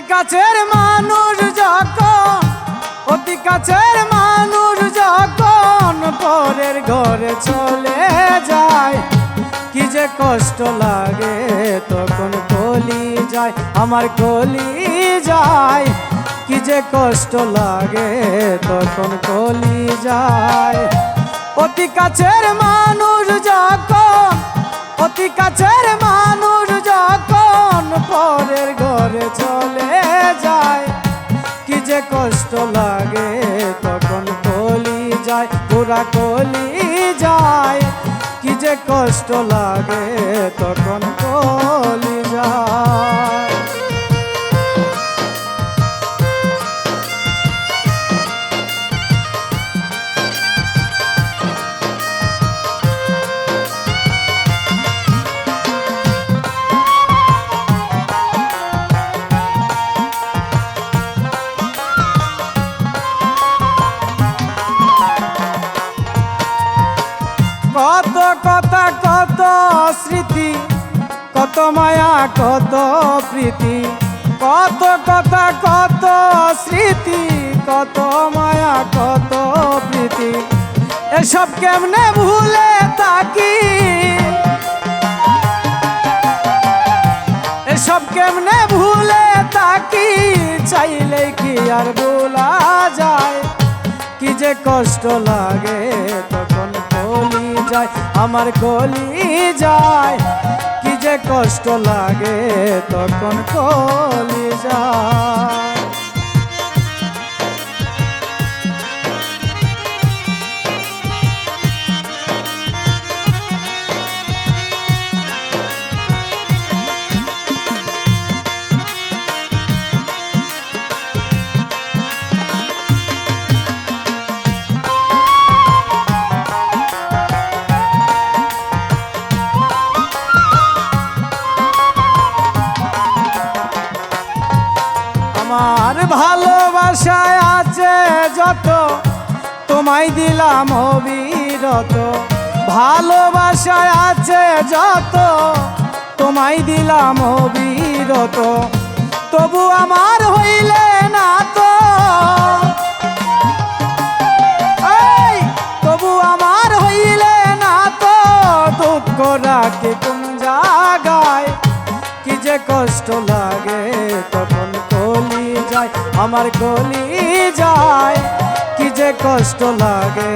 কাছের মানুষ যখন, অতি কাছের মানুষ যখন পরের ঘরে চলে যায়, কি যে কষ্ট লাগে তখন কলি যায়, আমার কলি যায়, কি যে কষ্ট লাগে তখন কলি যায়। অতি কাছের মানুষ যখন, অতি কাছের মানুষ যে কষ্ট লাগে, তখন কলি যায় পুরা কলি যায়। কি যে কষ্ট লাগে, তখন কলি যায়। কত কথা, কত স্মৃতি, কত মায়া, কত প্রীতি। কত কথা, কত স্মৃতি, কত মায়া, কত প্রীতি। এসব কেমনে ভুলে থাকি? এসব কেমনে ভুলে থাকি? চাইলে কি আর ভোলা যায়? কি যে কষ্ট লাগে কলি যায় আমার গলি যায়। কি যে কষ্ট লাগে তখন কলি যায়। যত, তোমায় দিলাম অবিরত। ভালোবাসায় আছে যত, তোমায় দিলাম অবিরত। তবু আমার হইলে না তো। তবু আমার হইলে না তো। দুঃখ রাখি কোন জাগায় কি যে কষ্ট লাগে কলি যায় আমার গলি যায়। কি যে কষ্ট লাগে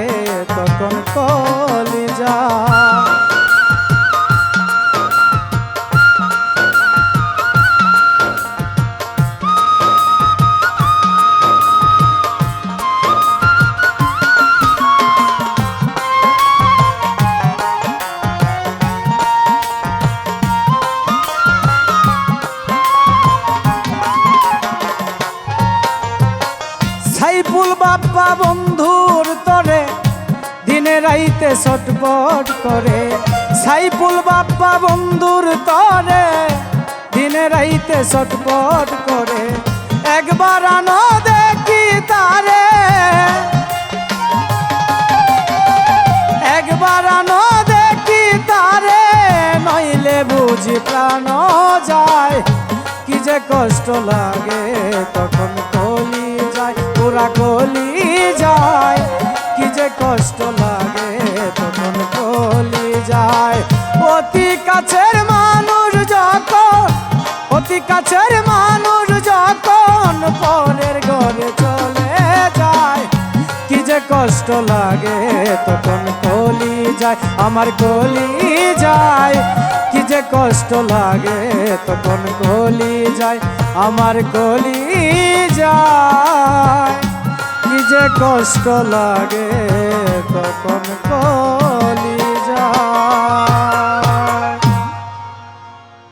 তখন কলি যায়। বাপ্পা বন্ধুর তরে, দিনে রাইতে ছটপট করে। সাইফুল বাপ্পা বন্ধুর তরে, দিনে রাইতে ছটপট করে। একবার আনো দেখি তারে। একবার আনো দেখি তারে, নইলে বুঝি প্রাণ যায়। কি যে কষ্ট লাগে তখন কলি যায়, পুরা কলি কি যে কষ্ট লাগে, তখন কলি যায়, অতি কাছের মানুষ যখন, অতি কাছের মানুষ যখন পরের ঘরে চলে যায়, কি যে কষ্ট লাগে, তখন কলি যায়, আমার কলি যায়, কি যে কষ্ট লাগে, তখন কলি যায়, আমার কলি যায়। যে কষ্ট লাগে তখন কলি